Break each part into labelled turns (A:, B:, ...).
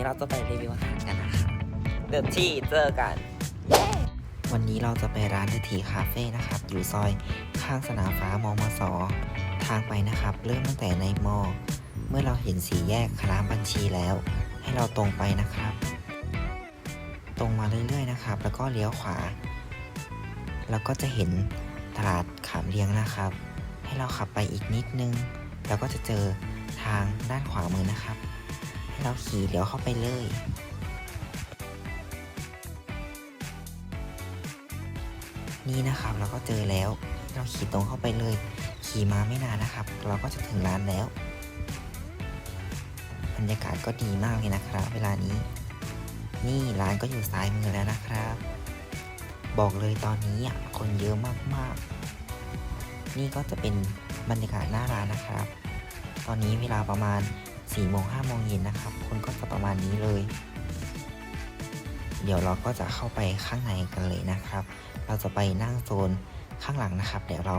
A: ี้เราจะไปรีวิวอาหารกันนะคะเดี๋ยวที่เจอกัน วันนี้เราจะไปร้านเดทีคาเฟ่นะครับ อยู่ซอยข้างสนามฟ้ามอมสอทางไปนะครับ เริ่มตั้งแต่ในมอ เมื่อเราเห็นสีแยกคณะบัญชีแล้ว ให้เราตรงไปนะครับ ตรงมาเรื่อยๆนะครับ แล้วก็เลี้ยวขวา แล้วก็จะเห็นตลาดขามเลี้ยงนะครับ ให้เราขับไปอีกนิดนึง แล้วก็จะเจอทางด้านขวามือนะครับ เราขี่เลี้ยวเข้าไปเลยนี่นะครับเราก็เจอแล้ว เราขี่ตรงเข้าไปเลย ขี่มาไม่นานนะครับ เราก็จะถึงร้านแล้ว บรรยากาศก็ดีมากเลยนะครับ เวลานี้ นี่ร้านก็อยู่ซ้ายมือแล้วนะครับ บอกเลยตอนนี้อะคนเยอะมากๆ นี่ก็จะเป็นบรรยากาศหน้าร้านนะครับ ตอนนี้เวลาประมาณ 4ี่โมงห้าโมงเย็นนะครับ คนก็จะประมาณนี้เลย เดี๋ยวเราก็จะเข้าไปข้างในกันเลยนะครับ เราจะไปนั่งโซนข้างหลังนะครับ เดี๋ยวเรา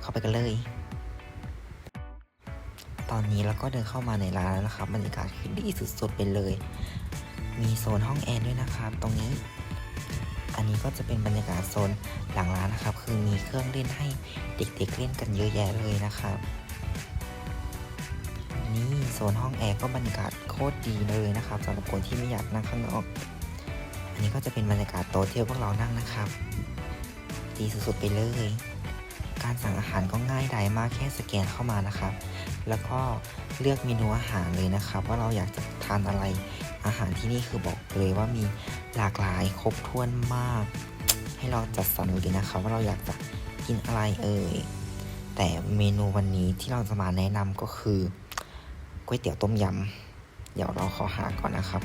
A: เข้าไปกันเลย ตอนนี้เราก็เดินเข้ามาในร้านแล้วนะครับบรรยากาศคือดีสุดๆไปเลย มีโซนห้องแอร์ด้วยนะครับ ตรงนี้ อันนี้ก็จะเป็นบรรยากาศโซนหลังร้านนะครับ คือมีเครื่องเล่นให้เด็กๆเล่นกันเยอะแยะเลยนะครับ นี่โซนห้องแอร์ก็บรรยากาศโคตรดีเลยนะครับสำหรับคนที่ไม่อยากนั่งข้างนอก อันนี้ก็จะเป็นบรรยากาศโต๊ะที่พวกเรานั่งนะครับ ดีสุดๆไปเลย การสั่งอาหารก็ง่ายดายมากแค่สแกนเข้ามานะครับ แล้วก็เลือกเมนูอาหารเลยนะครับ ว่าเราอยากจะทานอะไร อาหารที่นี่คือบอกเลยว่ามีหลากหลายครบถ้วนมาก ให้เราจัดสรรเลยนะครับ ว่าเราอยากจะกินอะไรเอ่ยแต่เมนูวันนี้ที่เราจะมาแนะนำก็คือ ก๋วยเตี๋ยวต้มยำเดี๋ยวเราขอหาก่อนนะครับ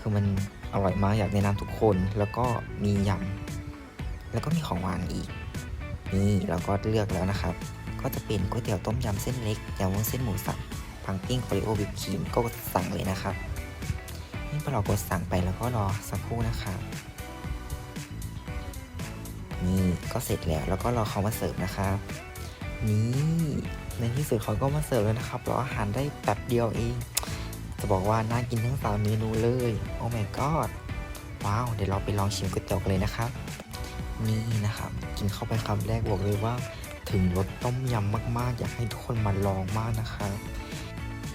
A: คือมันอร่อยมากอยากแนะนำทุกคนแล้วก็มียำแล้วก็มีของหวานอีก นี่เราก็เลือกแล้วนะครับ ก็จะเป็นก๋วยเตี๋ยวต้มยำเส้นเล็กยำวุ้นเส้นหมูสับปังปิ้งโอริโอวิปครีมก็สั่งเลยนะครับนี่พอเรากดสั่งไปแล้วก็รอสักครู่นะครับนี่ก็เสร็จแล้วแล้วก็รอเขามาเสิร์ฟนะครับนี่ ในที่สุดเขาก็มาเสิร์ฟแล้วนะครับรออาหารได้แป๊บเดียวเอง จะบอกว่าน่ากินทั้งสามเมนูเลย โอ้ my god ว้าว เดี๋ยวเราไปลองชิมก๋วยเตี๋ยวกันเลยนะครับ นี่นะครับ กินเข้าไปคำแรกบอกเลยว่า ถึงรสต้มยำมากๆ อยากให้ทุกคนมาลองมากนะครับ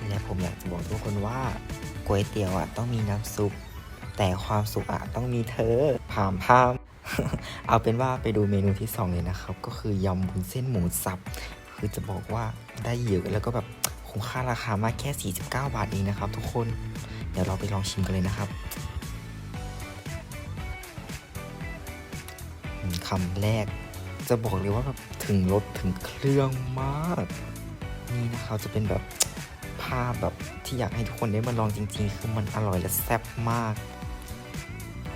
A: และผมอยากจะบอกทุกคนว่าก๋วยเตี๋ยวอะต้องมีน้ำซุป แต่ความสุขอะต้องมีเธอผามพามเอาเป็นว่าไปดูเมนูที่ 2 เลยนะครับ ก็คือยำวุ้นเส้นหมูสับ คือจะบอกว่าได้เยอะแล้วก็แบบคุ้มค่าราคามากแค่ 49 บาทเองนะครับ ทุกคนเดี๋ยวเราไปลองชิมกันเลยนะครับคำแรก จะบอกเลยว่าแบบถึงรสถึงเครื่องมาก นี่นะครับจะเป็นแบบภาพแบบที่อยากให้ทุกคนได้มาลองจริง ๆ คือมันอร่อยและแซ่บมาก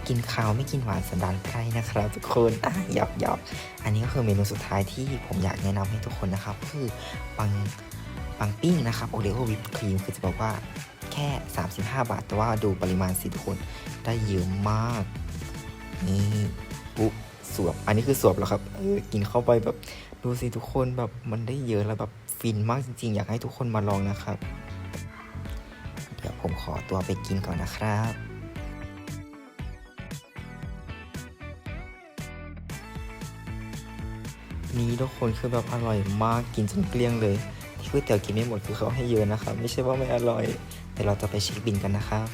A: กินข้าวไม่กินหวานสันดานไพรนะครับทุกคนอะหยอกหยอกอันนี้ก็คือเมนูสุดท้ายที่ผมอยากแนะนำให้ทุกคนนะครับก็คือปังปังปิ้งนะครับโอเ e โอวิปครีมคือจะบอกว่าแค่ 35 บาท แต่ว่าดูปริมาณสิทุกคนได้เยอะมาก นี่ปุ๊บสวบ อันนี้คือสวบแล้วครับเออกินเข้าไปแบบดูสิทุกคนแบบมันได้เยอะแล้วแบบฟินมากจริงๆ อยากให้ทุกคนมาลองนะครับ เดี๋ยวผมขอตัวไปกินก่อนนะครับ นี้ทุกคนคือแบบอร่อยมากกินจนเกลี้ยงเลยที่ก๋วยเตี๋ยวกินไม่หมดคือเขาให้เยอะนะครับไม่ใช่ว่าไม่อร่อยแต่เราจะไปเช็คบินกันนะครับ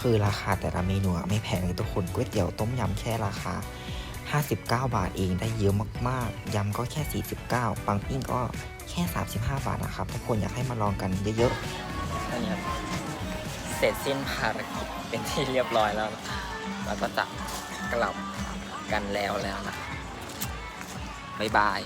A: คือราคาแต่ละเมนูไม่แพงเลยทุกคนก๋วยเตี๋ยวต้มยำแค่ราคา 59 บาทเองได้เยอะมากๆยำก็แค่ 49 ปังปิ้งก็ แค่ 35 บาทนะครับ ทุกคนอยากให้มาลองกันเยอะๆนี่ครับเสร็จสิ้นภารกิจเป็นที่เรียบร้อยแล้วเราก็จะกลับกันแล้วแล้วนะบ๊ายบาย